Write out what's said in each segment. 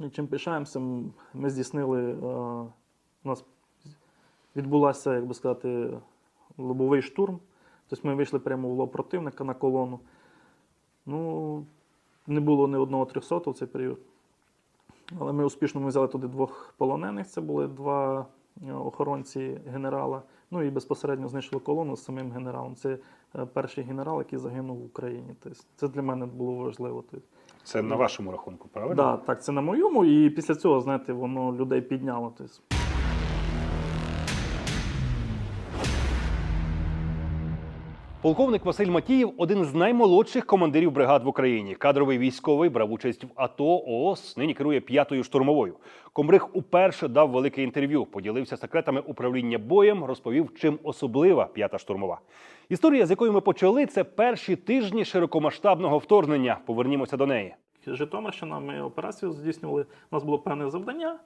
І чим пишаємося, ми здійснили, е, у нас відбулася, як би сказати, лобовий штурм. Тобто ми вийшли прямо в лоб противника на колону. Ну, не було ні одного 300 в цей період. Але ми успішно ми взяли туди двох полонених. Це були два е, охоронці генерала. Ну і безпосередньо знищили колону з самим генералом. Це е, перший генерал, який загинув в Україні. Тобто, це для мене було важливо. Це на вашому рахунку, правильно? Да, так, це на моєму, і після цього, знаєте, воно людей підняло. Тобто, Полковник Василь Матієв один з наймолодших командирів бригад в Україні. Кадровий військовий брав участь в АТО ООС. Нині керує п'ятою штурмовою. Комбриг уперше дав велике інтерв'ю, поділився секретами управління боєм, розповів, чим особлива п'ята штурмова. Історія, з якої ми почали, це перші тижні широкомасштабного вторгнення. Повернімося до неї. Житомирщина, ми операцію здійснювали. У нас було певне завдання,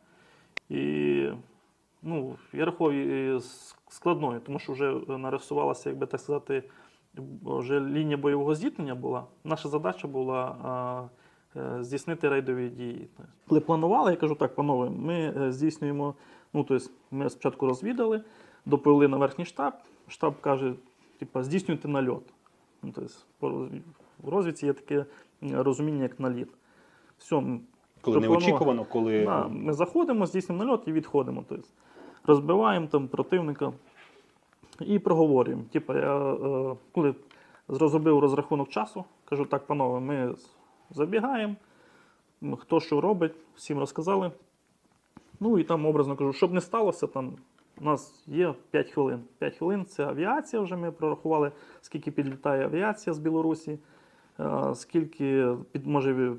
і ну, я рахував складною, тому що вже нарисувалася, як би так сказати, вже лінія бойового зіткнення була. Наша задача була е, здійснити рейдові дії. Коли планували, я кажу так, панове, ми е, здійснюємо. Ну, тобто ми спочатку розвідали, доповіли на верхній штаб. Штаб каже, типа, здійснюйте нальот. Ну, тобто, в розвідці є таке е, розуміння, як наліт. Все, Коли неочікувано, коли да, ми заходимо, здійснюємо нальот і відходимо. Тобто, розбиваємо там противника і проговорюємо. Типа, я е, коли розробив розрахунок часу, кажу, так, панове, ми забігаємо, хто що робить, всім розказали. Ну і там образно кажу, щоб не сталося, там у нас є 5 хвилин. 5 хвилин це авіація, вже ми прорахували, скільки підлітає авіація з Білорусі, е, скільки під, може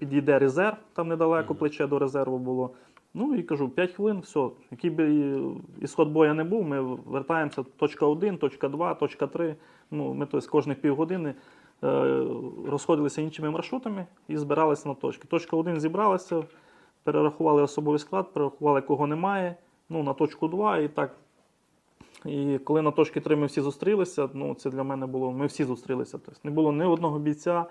підійде резерв, там недалеко плече до резерву було. Ну і кажу, 5 хвилин, все. Який би ісход боя не був, ми вертаємося точка 1, точка 2, точка 3. Ну, ми тобто, кожних півгодини е, розходилися іншими маршрутами і збиралися на точки. Точка 1 зібралася, перерахували особовий склад, перерахували, кого немає. Ну, на точку 2 і так. І коли на точці 3 ми всі зустрілися, ну це для мене було. Ми всі зустрілися. Тобто не було ні одного бійця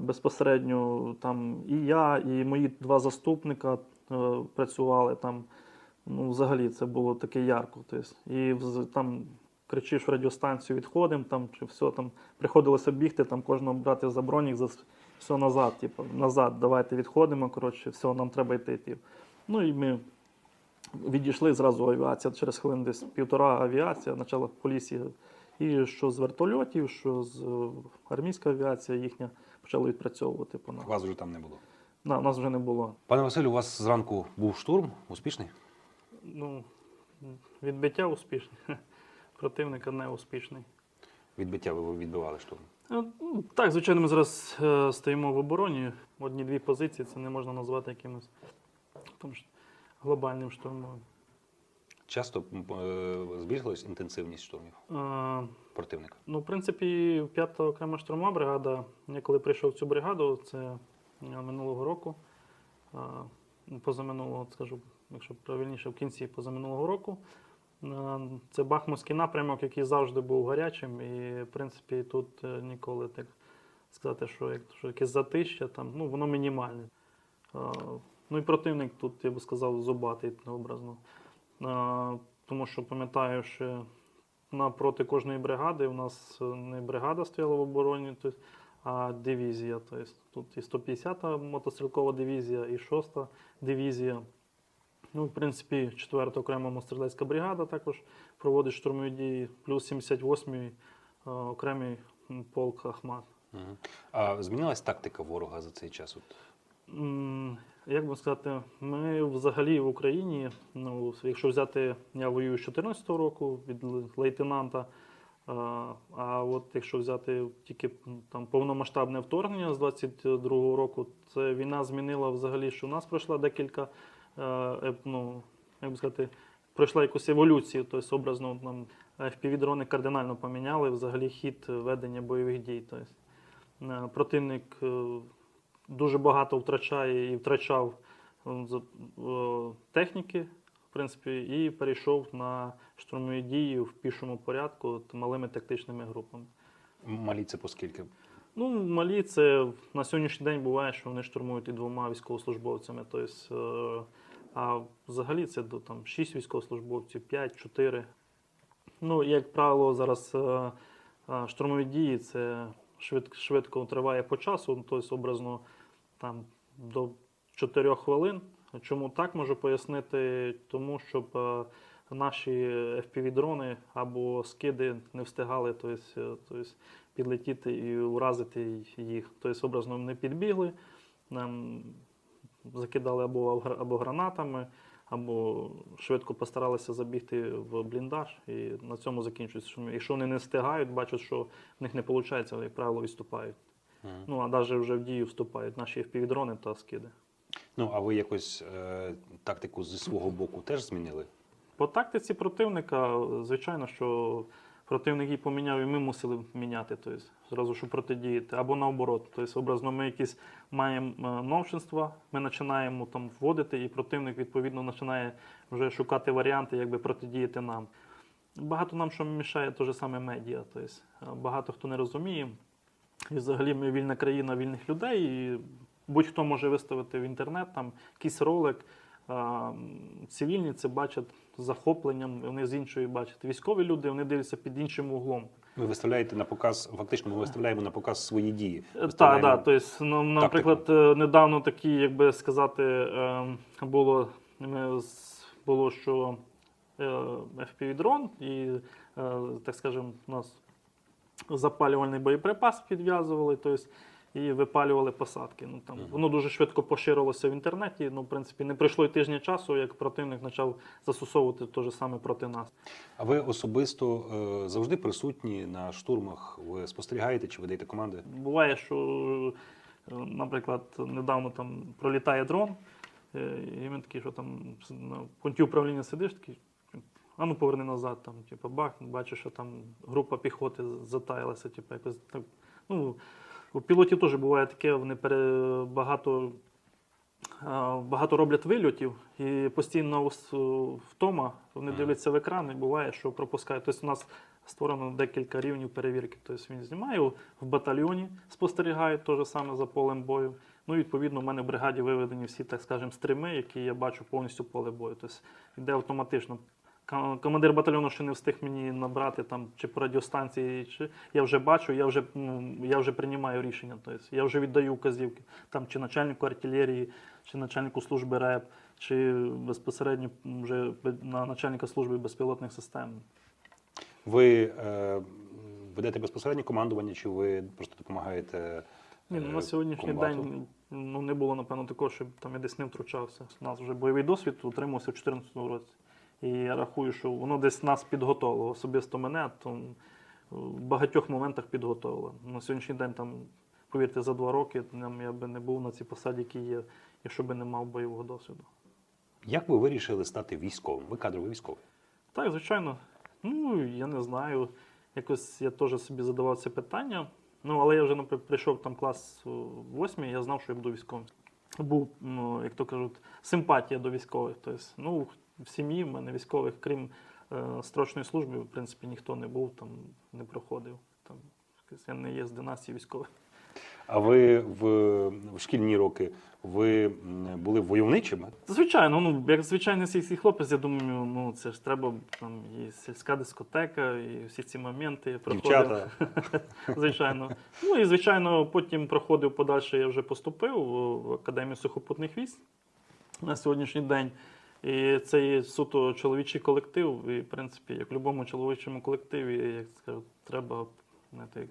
безпосередньо. Там і я, і мої два заступника е, працювали там. Ну, взагалі, це було таке ярко. Тобто, і там кричиш в радіостанцію, відходимо, там чи все там приходилося бігти, там кожного брати за бронік, за все назад. Типу, назад, давайте відходимо. Коротше, все, нам треба йти. Типу. Ну і ми відійшли зразу авіація через хвилин десь півтора авіація, почала по лісі. І що з вертольотів, що з е, армійська авіація їхня почала відпрацьовувати по нас. вас вже там не було. На, нас вже не було. Пане Василю, у вас зранку був штурм успішний? Ну, відбиття успішне, противника не успішний. Відбиття ви відбивали штурм. Е, ну, Так, звичайно, ми зараз е, стоїмо в обороні. Одні-дві позиції це не можна назвати якимось там, глобальним штурмом. Часто е, збільшилась інтенсивність штурмів противника. Ну, в принципі, п'ята окрема штурмова бригада. Я коли прийшов в цю бригаду, це е, минулого року, ну, позаминулого, скажу, якщо правильніше, в кінці позаминулого року. Це Бахмутський напрямок, який завжди був гарячим, і в принципі тут е, ніколи так сказати, що, як, що якесь затища, там, ну, воно мінімальне. Ну і противник тут, я би сказав, зубатий образно. Е, Тому що пам'ятаю, що напроти кожної бригади у нас е, не бригада стояла в обороні, а дивізія. Тобто, тут і 150-та мотострілкова дивізія, і 6-та дивізія. Ну, в принципі, 4-та окрема мотострілецька бригада також проводить штурмові дії, плюс 78-й е, окремий полк Ахмат. А змінилась тактика ворога за цей час? Як би сказати, ми взагалі в Україні, ну, якщо взяти, я воюю з 2014 року від лейтенанта. А, от якщо взяти тільки там повномасштабне вторгнення з 22-го року, це війна змінила взагалі, що в нас пройшла декілька, е, ну, як би сказати, пройшла якусь еволюцію, тобто образно нам FPV-дрони кардинально поміняли взагалі хід ведення бойових дій. Тобто, е, противник е, дуже багато втрачає і втрачав е, е, техніки, в принципі, і перейшов на штурмові дії в пішому порядку от, малими тактичними групами. малі це по скільки? Ну, малі це на сьогоднішній день буває, що вони штурмують і двома військовослужбовцями. Тобто, а взагалі це до там 6 військовослужбовців, 5, 4. Ну, як правило, зараз штурмові дії це швид, швидко триває по часу, тобто образно там до 4 хвилин. Чому так можу пояснити? Тому щоб е, наші FPV-дрони або скиди не встигали тобто, тобто, підлетіти і уразити їх. Тобто, образно не підбігли, закидали або, або гранатами, або швидко постаралися забігти в бліндаж, і на цьому закінчується. Якщо вони не встигають, бачать, що в них не виходить, як правило, відступають. Ну а навіть вже в дію вступають наші FPV-дрони та скиди. Ну а ви якось е, тактику зі свого боку теж змінили? По тактиці противника, звичайно, що противник її поміняв, і ми мусили міняти, тобто, зразу щоб протидіяти, або наоборот. Тобто, образно, ми якісь маємо е, новшинства, ми починаємо там вводити, і противник відповідно починає вже шукати варіанти, як би протидіяти нам. Багато нам що мішає те ж саме медіа. Тобто, багато хто не розуміє. І взагалі ми вільна країна вільних людей. І будь-хто може виставити в інтернет там якийсь ролик. Цивільні це бачать з захопленням, вони з іншої бачать. Військові люди вони дивляться під іншим углом. Ви виставляєте на показ, фактично ми виставляємо на показ свої дії. Так, так. Тобто, ну, наприклад, е, недавно такі, як би сказати, е, було, було що е, FPV-дрон і, е, так скажемо, у нас запалювальний боєприпас підв'язували, тобто, і випалювали посадки. Ну, там, воно дуже швидко поширилося в інтернеті. Ну, в принципі, не пройшло й тижня часу, як противник почав застосовувати те ж саме проти нас. А ви особисто е, завжди присутні на штурмах? Ви спостерігаєте чи видаєте команди? Буває, що, е, наприклад, недавно там пролітає дрон, е, і він такий, що там на пункті управління сидиш, такий, а ну поверни назад, там, типу, бах, бачиш, що там група піхоти затаялася, типу, якось так. Ну, у пілотів теж буває таке, вони пере, багато, багато роблять вильотів і постійно втома, вони дивляться в екран, і буває, що пропускають. Тобто у нас створено декілька рівнів перевірки. Тобто він знімає в батальйоні, спостерігає те саме за полем бою. Ну, і, відповідно, в мене в бригаді виведені всі, так скажемо, стрими, які я бачу повністю поле бою. Тобто йде автоматично. Командир батальйону ще не встиг мені набрати там чи по радіостанції, чи я вже бачу, я вже, ну, я вже приймаю рішення. Тобто я вже віддаю вказівки там чи начальнику артилерії, чи начальнику служби РЕП, чи безпосередньо вже на начальника служби безпілотних систем. Ви е, ведете безпосереднє командування, чи ви просто допомагаєте? Ні, ну, е, на сьогоднішній комбату? день ну, не було, напевно, такого, щоб там я десь не втручався. У нас вже бойовий досвід утримався в 2014 році. І я рахую, що воно десь нас підготовило. Особисто мене то в багатьох моментах підготовило. На сьогоднішній день, там, повірте, за два роки там, я би не був на цій посаді, які є, якщо би не мав бойового досвіду. Як ви вирішили стати військовим? Ви кадровий військовий. Так, звичайно. Ну, я не знаю. Якось я теж собі задавав це питання. Ну, але я вже наприклад, прийшов там клас восьмий, я знав, що я буду військовим. Був, ну, як то кажуть, симпатія до військових. Тобто, ну, в сім'ї в мене військових, крім е, строчної служби, в принципі, ніхто не був, там, не проходив. Там, я не є з династії військових. А ви в, в шкільні роки ви були войовничими? Звичайно, ну як звичайний сільський хлопець, я думаю, ну це ж треба там і сільська дискотека, і всі ці моменти проходив. Звичайно. Ну і звичайно, потім проходив подальше. Я вже поступив в Академію сухопутних військ на сьогоднішній день. І це є суто чоловічий колектив. І, в принципі, як в будь-якому чоловічому колективі, як скажу, треба знаєте,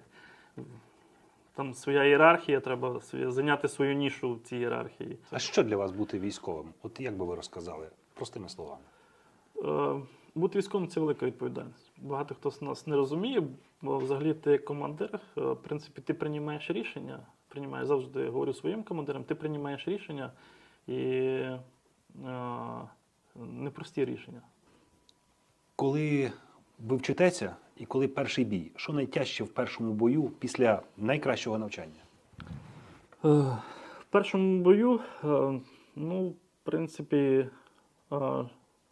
там своя ієрархія, треба зайняти свою нішу в цій ієрархії. А що для вас бути військовим? От як би ви розказали? Простими словами. Е, Бути військовим це велика відповідальність. Багато хто з нас не розуміє, бо взагалі ти як командир, е, в принципі, ти приймаєш рішення. Приймаєш завжди говорю своїм командирам, ти приймаєш рішення і е, непрості рішення. Коли ви вчитеся і коли перший бій, що найтяжче в першому бою після найкращого навчання? Е, В першому бою, е, ну, в принципі, е,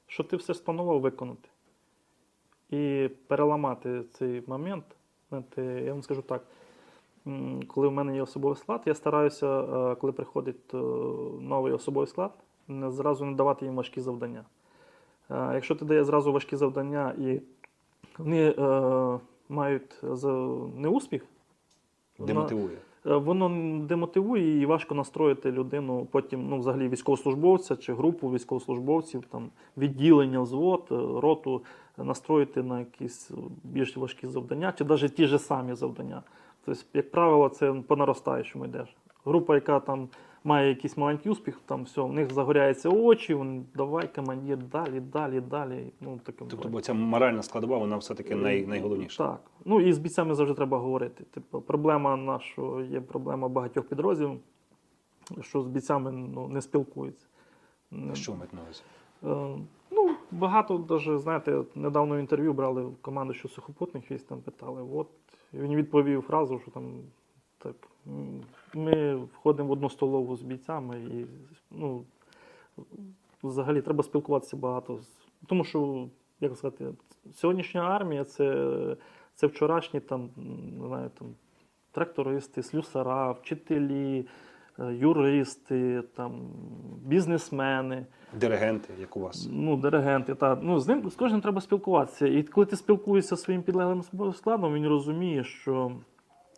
що ти все спланував виконати. І переламати цей момент, знаєте, я вам скажу так. коли в мене є особовий склад, я стараюся, коли приходить новий особовий склад, зразу не давати їм важкі завдання. Е, Якщо ти даєш зразу важкі завдання і вони е, мають за- неуспіх, Демотивує. Е, Воно демотивує і важко настроїти людину потім, ну, взагалі, військовослужбовця чи групу військовослужбовців, там, відділення, взвод, е, роту е, настроїти на якісь більш важкі завдання, чи навіть ті ж самі завдання. Тобто, як правило, це по наростаючому йдеш. Група, яка там має якийсь маленький успіх, там все, в них загоряються очі, вони давай, командир, далі, далі, далі. Ну, таким Тобто, бо ця моральна складова, вона все-таки най, найголовніша. Так. Ну і з бійцями завжди треба говорити. Типу, проблема нашого є проблема багатьох підрозділів, що з бійцями ну, не спілкуються. Що маєте на увазі? Е, ну, багато даже, знаєте, недавно інтерв'ю брали в команду, що сухопутних військ там питали. От і він відповів фразу, що там так. Ми входимо в одну столову з бійцями і ну, взагалі треба спілкуватися багато. Тому що, як сказати, сьогоднішня армія це, це вчорашні там, не знаю, там, трактористи, слюсара, вчителі, е, юристи, там, бізнесмени Диригенти, як у вас. ну, диригенти, та ну з ним з кожним треба спілкуватися. І коли ти спілкуєшся зі своїм підлеглим складом, він розуміє, що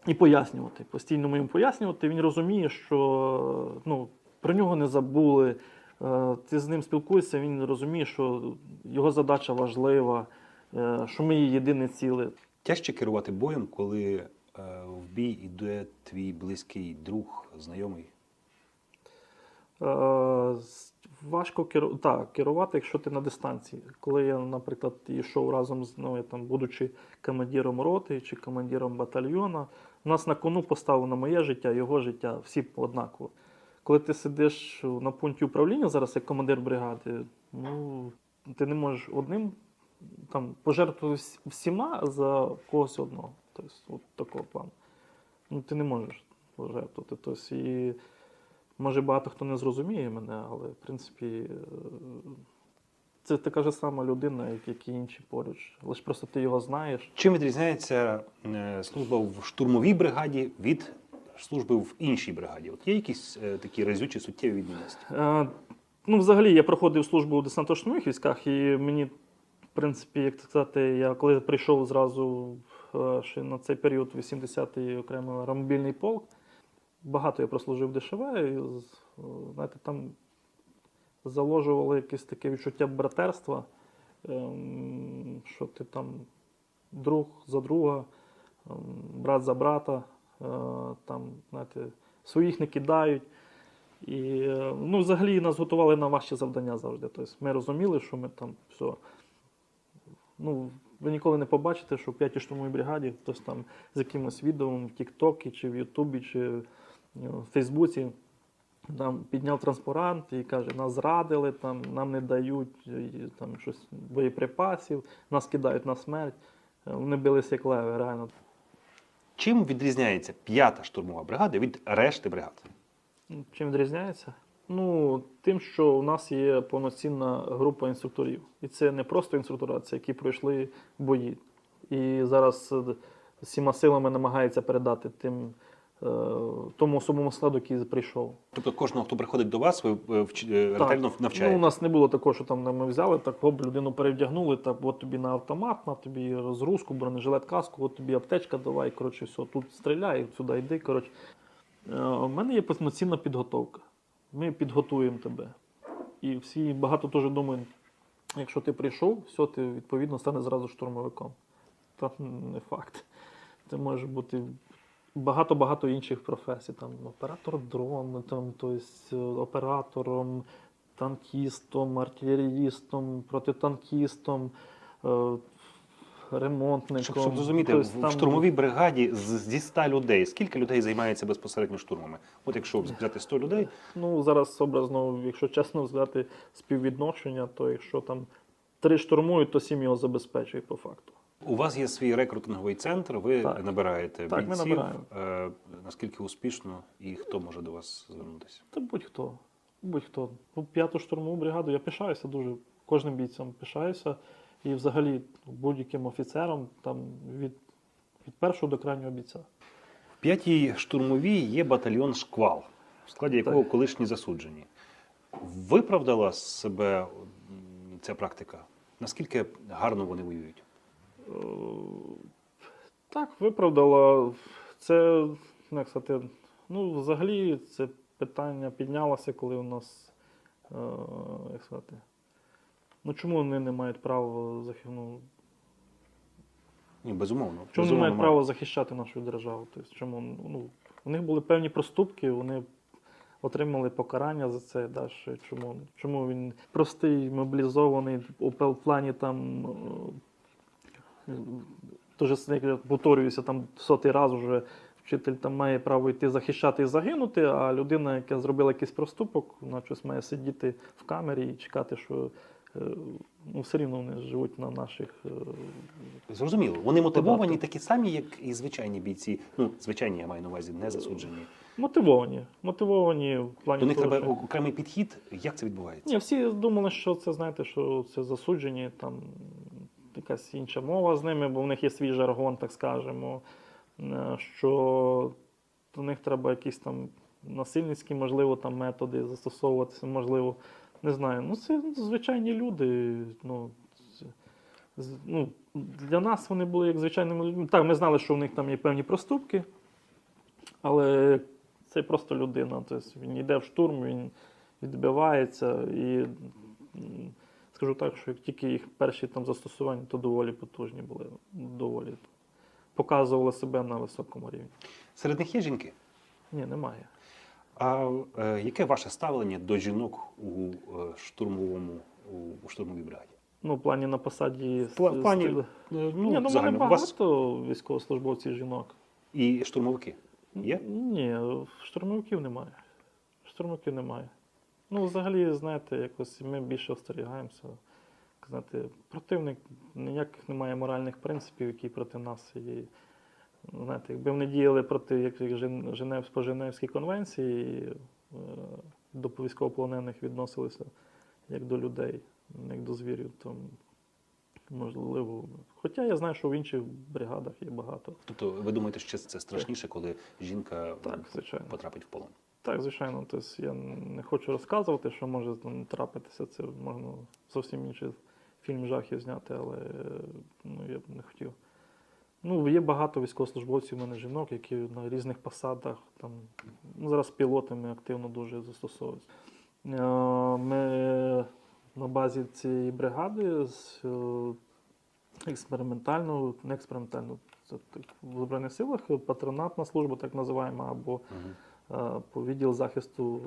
і пояснювати, постійно ми йому пояснювати, він розуміє, що ну, про нього не забули. Е, Ти з ним спілкуєшся, він розуміє, що його задача важлива, е, що ми є єдине ціле. Тяжче керувати боєм, коли е, в бій іде твій близький друг, знайомий. Важко керу... так, керувати, якщо ти на дистанції. Коли я, наприклад, йшов разом з ну, я там, будучи командиром роти чи командиром батальйона, у нас на кону поставлено моє життя, його життя, всі однаково. Коли ти сидиш на пункті управління зараз як командир бригади, ну ти не можеш одним там пожертвувати всіма за когось одного. Тобто, от такого плану. Ну, ти не можеш пожертвувати. Тобто, і Може, багато хто не зрозуміє мене, але в принципі е, це така ж сама людина, як, і інші поруч. Лише просто ти його знаєш. Чим відрізняється е, служба в штурмовій бригаді від служби в іншій бригаді? От є якісь е, такі разючі суттєві відмінності? Е, ну, взагалі, я проходив службу у десантно-штурмових військах, і мені, в принципі, як сказати, я коли прийшов зразу ще на цей період 80-й окремий аеромобільний полк, багато я прослужив ДШВ, і, е, знаєте, там заложували якесь таке відчуття братерства, ем, що ти там друг за друга, ем, брат за брата, е, там, знаєте, своїх не кидають. І е, ну, взагалі нас готували на важчі завдання завжди. Тобто ми розуміли, що ми там все. Ну, ви ніколи не побачите, що в 5 штурмовій бригаді хтось там з якимось відео в Тіктокі, чи в Ютубі, чи в Фейсбуці там підняв транспарант і каже, нас зрадили, там, нам не дають е, там, щось, боєприпасів, нас кидають на смерть. Е, Вони билися як леви, реально. Чим відрізняється п'ята штурмова бригада від решти бригад? Чим відрізняється? Ну, тим, що у нас є повноцінна група інструкторів. І це не просто інструктора, це які пройшли бої. І зараз е, всіма силами намагається передати тим, е, тому особовому складу, який прийшов. Тобто кожного, хто приходить до вас, ви е, е, ретельно Ну, у нас не було такого, що там ми взяли, так хоп, людину перевдягнули, так от тобі на автомат, на тобі розгрузку, бронежилет, каску, от тобі аптечка, давай, коротше, все, тут стріляй, сюди йди. Коротше. Е, У мене є повноцінна підготовка. Ми підготуємо тебе. І всі багато теж думають, якщо ти прийшов, все, ти відповідно стане зразу штурмовиком. Та не факт. Це може бути багато-багато інших професій. Там оператор дрону, там, тобто, оператором, танкістом, артилеріїстом, протитанкістом, е, ремонтником. Щоб, щоб зрозуміти, Тобто в там штурмовій бригаді з, зі 100 людей, скільки людей займається безпосередньо штурмами? От якщо взяти 100 людей, Ну, зараз образно, якщо чесно взяти співвідношення, то якщо там три штурмують, то сім його забезпечує по факту. У вас є свій рекрутинговий центр, ви Так. набираєте Так, ми бійців. набираємо. Е, наскільки успішно і хто може до вас звернутися? Та будь-хто. Будь-хто. Ну, п'яту штурмову бригаду я пишаюся дуже. Кожним бійцем пишаюся. І взагалі будь-яким офіцером там від, від першого до крайнього бійця. В п'ятій штурмовій є батальйон Шквал, в складі якого колишні засуджені. Виправдала себе ця практика? Наскільки гарно вони воюють? Е, Так, виправдала. Це, як сказати, ну, взагалі це питання піднялося, коли у нас, е, як сказати, ну чому вони не мають права захищати, Ні, безумовно. чому не безумовно, мають мають. права захищати нашу державу? Тобто, чому, ну, у них були певні проступки, вони отримали покарання за це. Да, що чому, чому він простий, мобілізований у плані там. Дуже як повторююся, там сотий раз вже вчитель там має право йти захищати і загинути, а людина, яка зробила якийсь проступок, вона щось має сидіти в камері і чекати, що е, ну, все рівно вони живуть на наших. е, Зрозуміло. Вони мотивовані такі самі, як і звичайні бійці. Ну, звичайні, я маю на увазі, не засуджені. Мотивовані. Мотивовані в плані. До них того, треба що- окремий підхід. Як це відбувається? Ні, всі думали, що це, знаєте, що це засуджені, там якась інша мова з ними, бо в них є свій жаргон, так скажемо. е, Що до них треба якісь там насильницькі, можливо, там методи застосовуватися, можливо, не знаю. Ну, це звичайні люди. Ну, ну, для нас вони були як звичайними людьми. Так, ми знали, що в них там є певні проступки, але це просто людина. Тобто він йде в штурм, він відбивається і скажу так, що як тільки їх перші там застосування, то доволі потужні були, доволі показували себе на високому рівні. Серед них є жінки. Ні, немає. А е, яке ваше ставлення до жінок у е, штурмовому у, у штурмовій бригаді? Ну, в плані на посаді пла- в плані, Е, Ні, ну, мене. У вас багато військовослужбовців жінок. і штурмовики є? Ні, штурмовиків немає. Штурмовиків немає. Ну, взагалі, знаєте, якось ми більше остерігаємося. Знаєте, противник ніяких немає моральних принципів, які проти нас. І, знаєте, якби вони діяли проти як, як Женев, по Женевській конвенції, і, е, до військовополонених відносилися як до людей, як до звірів, то можливо. Хоча я знаю, що в інших бригадах є багато. Тобто ви думаєте, що це страшніше, коли жінка Так, потрапить в полон? Так, звичайно, тобто я не хочу розказувати, що може там трапитися. Це можна зовсім інший фільм жахів зняти, але ну, я б не хотів. Ну, є багато військовослужбовців, у мене жінок, які на різних посадах, там, ну, зараз пілотами активно дуже застосовуються. Ми на базі цієї бригади е, не експериментальну, це в Збройних силах патронатна служба, так називаємо, або Угу. е, по відділ захисту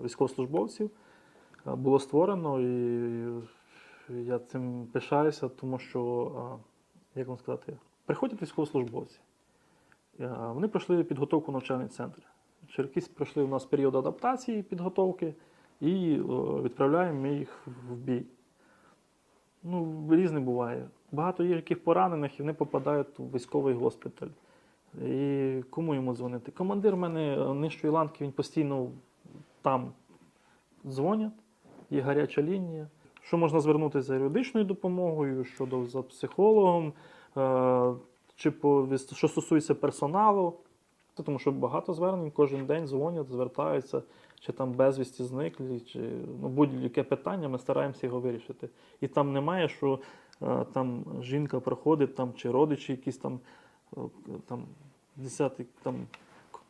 е, військовослужбовців е, було створено, і я цим пишаюся, тому що, е, як вам сказати, приходять військовослужбовці. Е, Вони пройшли підготовку в навчальний центр. Через пройшли у нас період адаптації підготовки і е, відправляємо ми їх в бій. Ну, різне буває. Багато є яких поранених, і вони попадають у військовий госпіталь. І кому йому дзвонити? Командир в мене е, нижчої ланки, він постійно там дзвонять, є гаряча лінія. Що можна звернутися за юридичною допомогою, щодо за психологом, е, чи по, що стосується персоналу. Тому що багато звернень кожен день дзвонять, звертаються, чи там безвісті зниклі, чи ну, будь-яке питання, ми стараємося його вирішити. І там немає, що е, там жінка проходить, там, чи родичі якісь там, там десятий там,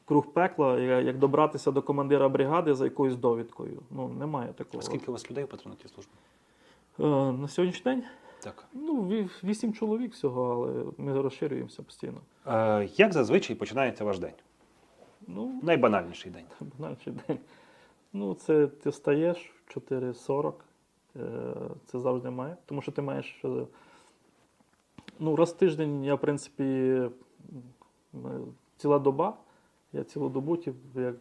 круг пекла, як добратися до командира бригади за якоюсь довідкою. Ну, немає такого. Скільки у вас людей у патронатній службі? Е, на сьогоднішній день Так. ну, вісім чоловік всього, але ми розширюємося постійно. Е, як зазвичай починається ваш день? Ну, Найбанальніший день. банальний день. Ну, це ти встаєш в 4.40. е, Це завжди має. Тому що ти маєш. Е, Ну, раз в тиждень я, в принципі, ціла доба. Я цілу добу, як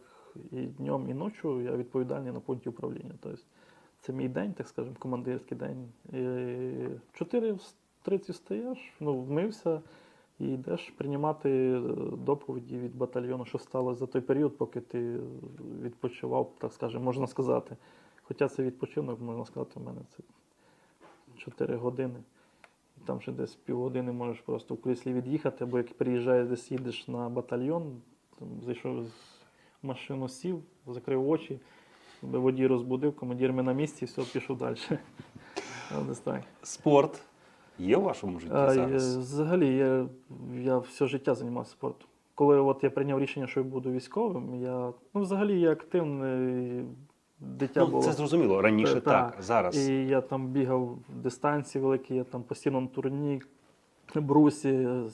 і днем, і ночі, я відповідальний на пункті управління. Тобто це мій день, так скажемо, командирський день. І в 4.30 встаєш, ну, вмився і йдеш приймати е, доповіді від батальйону, що стало за той період, поки ти відпочивав, так скажемо, можна сказати. Хоча це відпочинок, можна сказати, у мене це 4 години. Там ще десь півгодини можеш просто в кріслі від'їхати, або як приїжджаєш, десь їдеш на батальйон, там, зайшов з машину, сів, закрив очі, водій розбудив, командир ми на місці, все, пішов далі. Десь так. Спорт є в вашому житті зараз? е, Взагалі, я, я все життя займався спортом. Коли от я прийняв рішення, що я буду військовим, я ну, взагалі я активне дитя Ну, було. це зрозуміло. Раніше так, так, та. зараз. І я там бігав дистанції великі, я там постійно на турні, брусі.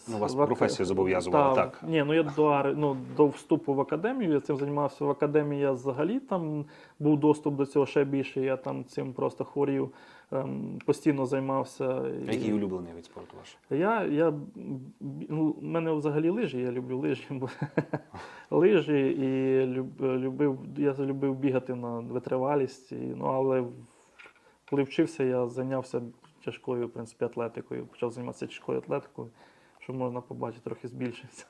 Ну, вас в професія зобов'язувала, Та, так. Ні, ну я до, ну, до вступу в академію, я цим займався в академії, я взагалі там був доступ до цього ще більше, я там цим просто хворів, ем, постійно займався. А Який улюблений вид спорту ваш? Я, я, ну, в мене взагалі лижі, я люблю лижі. бо- лижі і люб, любив, я любив бігати на витривалість. І, ну, але коли вчився, я зайнявся тяжкою в принципі, атлетикою. Почав займатися тяжкою атлетикою, що можна побачити, трохи збільшився.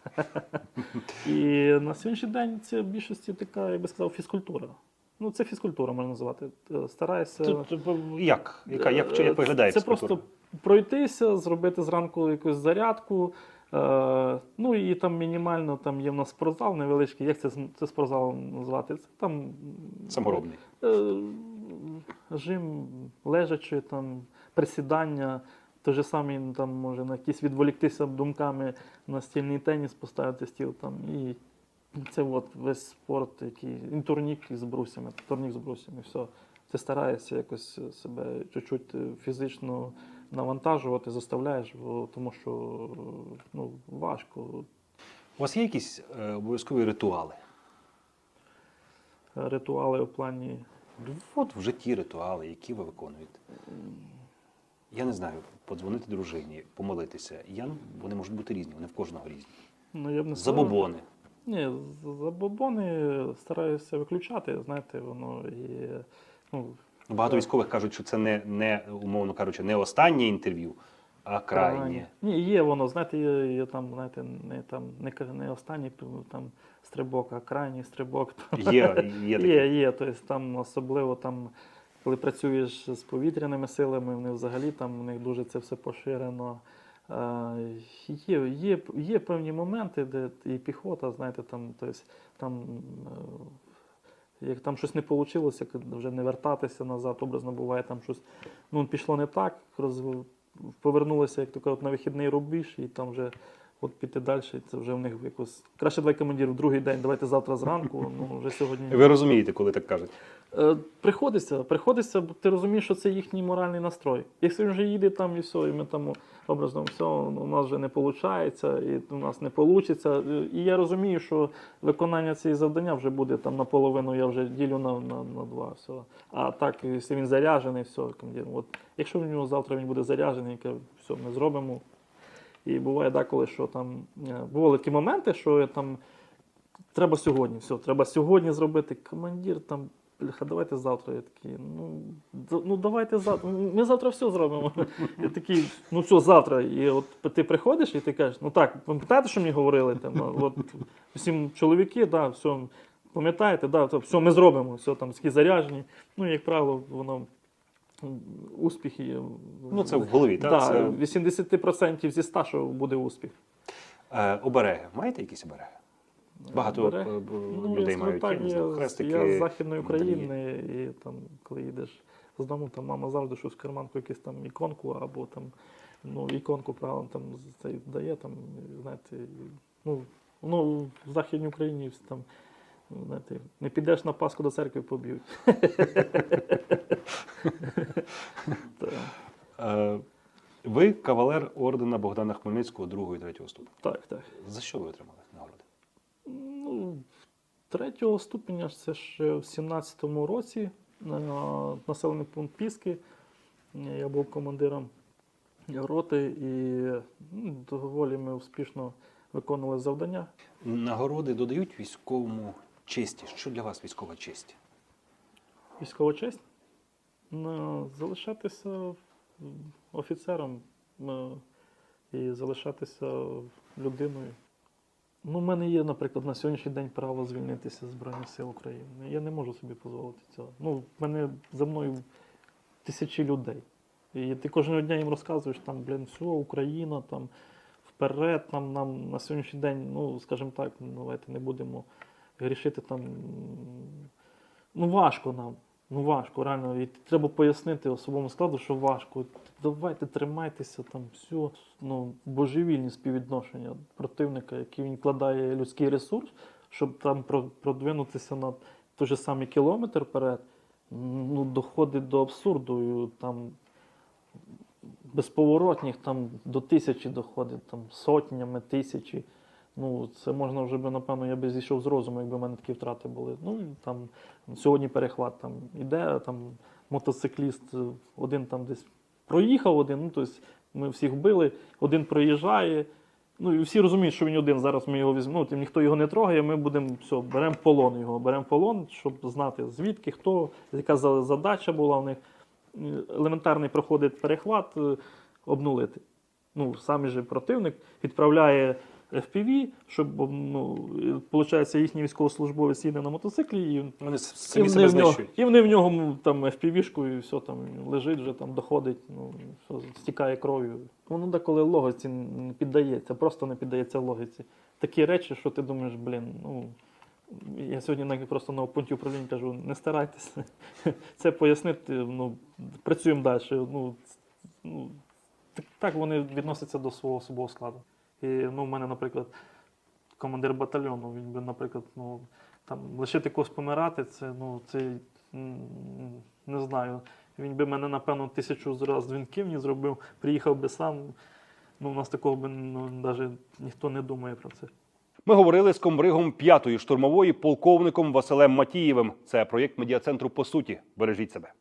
і на сьогоднішній день це в більшості така, я би сказав, фізкультура. Ну, це фізкультура можна називати. Е, Стараюся. Тут, е, як? Яка, як, як виглядає Це фізкультура? просто пройтися, зробити зранку якусь зарядку. Е, ну і там мінімально там є в нас спортзал невеличкий. Як це, це спортзал назвати? Це там Саморобний. е, жим лежачи, там присідання. Те ж саме ну, там може на якісь відволіктися думками на стільний теніс, поставити стіл там. І це от весь спорт, який і турнік з брусями, турнік з брусями, все. Ти стараєшся якось себе чуть-чуть фізично навантажувати, заставляєш, бо, тому що ну, важко. У вас є якісь е, обов'язкові ритуали? Ритуали в плані. От в житті ритуали, які ви виконуєте. Я не знаю, подзвонити дружині, помолитися. Я, вони можуть бути різні, вони в кожного різні. Ну, я б не Забобони. Ні, забобони стараюся виключати, знаєте, воно і. Ну, Ну, Багато військових кажуть, що це не, не умовно кажучи, не останнє інтерв'ю, а крайнє. Ні, є воно, знаєте, є, є там, знаєте, не там не, не останній там стрибок, а крайній стрибок. Є, є таке. Є, є. Тобто там особливо там, коли працюєш з повітряними силами, вони взагалі там у них дуже це все поширено. Е, Є, є, є певні моменти, де і піхота, знаєте, там, тобто, там, е, як там щось не вийшло, вже не вертатися назад, образно буває, там щось ну, пішло не так, роз, повернулися, як то кажуть, на вихідний рубіж, і там вже от піти далі, це вже в них якось. Краще давай командир в другий день, давайте завтра зранку, ну вже сьогодні. Ви розумієте, коли так кажуть. Е, Приходиться, приходиться, бо ти розумієш, що це їхній моральний настрой. Якщо він вже їде там і все, і ми там образно все, у нас вже не виходить, і у нас не вийде. І я розумію, що виконання цієї завдання вже буде там наполовину, я вже ділю на, на, на два. Все. А так, якщо він заряджений, все, командир. От, якщо в нього завтра він буде заряджений, все, ми зробимо. І буває деколи, що там е, бували такі моменти, що там треба сьогодні, все, треба сьогодні зробити. Командир там, бляха, давайте завтра. Я такий, ну, ну давайте завтра. Ми завтра все зробимо. Я такий, ну все, завтра. І от ти приходиш і ти кажеш, ну так, пам'ятаєте, що мені говорили? Там, от, всім чоловіки, да, все, пам'ятаєте, да, все, ми зробимо, все там такі заряжені. Ну, як правило, воно. Успіхи. Ну, це в голові, так? Да, Це... 80% зі 100, що буде успіх. Е, обереги. Маєте якісь обереги? Багато Обереги? е, б- Ну, людей мають так, я хрестики. я з Західної. України, і там, коли їдеш з дому, там мама завжди щось в карманку, якусь там іконку, або там, ну, іконку, правильно, там це дає, там, знаєте, ну, ну, в Західній Україні там, знаєте, не підеш на Пасху до церкви, поб'ють. Е, ви кавалер ордена Богдана Хмельницького другого і третього ступеня. Так, так. За що ви отримали нагороди? Ну, третього ступеня це ще в 17-му році е, населений пункт Піски. Я був командиром роти і ну, доволі ми успішно виконували завдання. Нагороди додають військовому честі. Що для вас військова честь? Військова честь. Ну, залишатися офіцером е, і залишатися людиною. Ну, в мене є, наприклад, на сьогоднішній день право звільнитися з Збройних сил України. Я не можу собі дозволити цього. Ну, в мене за мною тисячі людей. І ти кожного дня їм розказуєш, там, блін, все, Україна, там, вперед, там, нам на сьогоднішній день, ну, скажімо так, ну, давайте не будемо грішити там. Ну, важко нам. Ну, важко, реально. І треба пояснити особовому складу, що важко. Давайте тримайтеся там, все. Ну, божевільні співвідношення противника, який він вкладає людський ресурс, щоб там продвинутися на той же самий кілометр вперед, ну, доходить до абсурду. Там, безповоротніх там до тисячі доходить, там сотнями, тисячі. Ну, це можна вже би, напевно, я би зійшов з розуму, якби в мене такі втрати були. Ну, там сьогодні перехват там іде, там мотоцикліст е, один там десь проїхав один, ну, тобто ми всіх вбили, один проїжджає. Ну і всі розуміють, що він один. Зараз ми його візьмемо. Ну, ніхто його не трогає. Ми будемо все, беремо полон його, беремо полон, щоб знати звідки, хто, яка задача була в них. Е, Елементарний проходить перехват, е, обнулити. Ну, самий же противник відправляє FPV, щоб ну, виходить, їхній військовослужбовець їде на мотоциклі, і Вони і самі вони, себе в нього, знищують. і вони в нього там FPV-шку, і все там лежить, вже там доходить, ну, все, стікає кров'ю. Воно деколи логіці не піддається, просто не піддається логіці. Такі речі, що ти думаєш, блін, ну. Я сьогодні навіть просто на пункті управління кажу, не старайтеся це пояснити, ну, працюємо далі. Ну, ну, так вони відносяться до свого особового складу. І ну, в мене, наприклад, командир батальйону, він би, наприклад, ну, там, лишити когось помирати, це, ну, це не знаю. Він би мене, напевно, тисячу раз дзвінків не зробив, приїхав би сам. Ну, у нас такого би ну, навіть ніхто не думає про це. Ми говорили з комбригом п'ятої штурмової полковником Василем Матієвим. Це проєкт медіа центру по суті. Бережіть себе.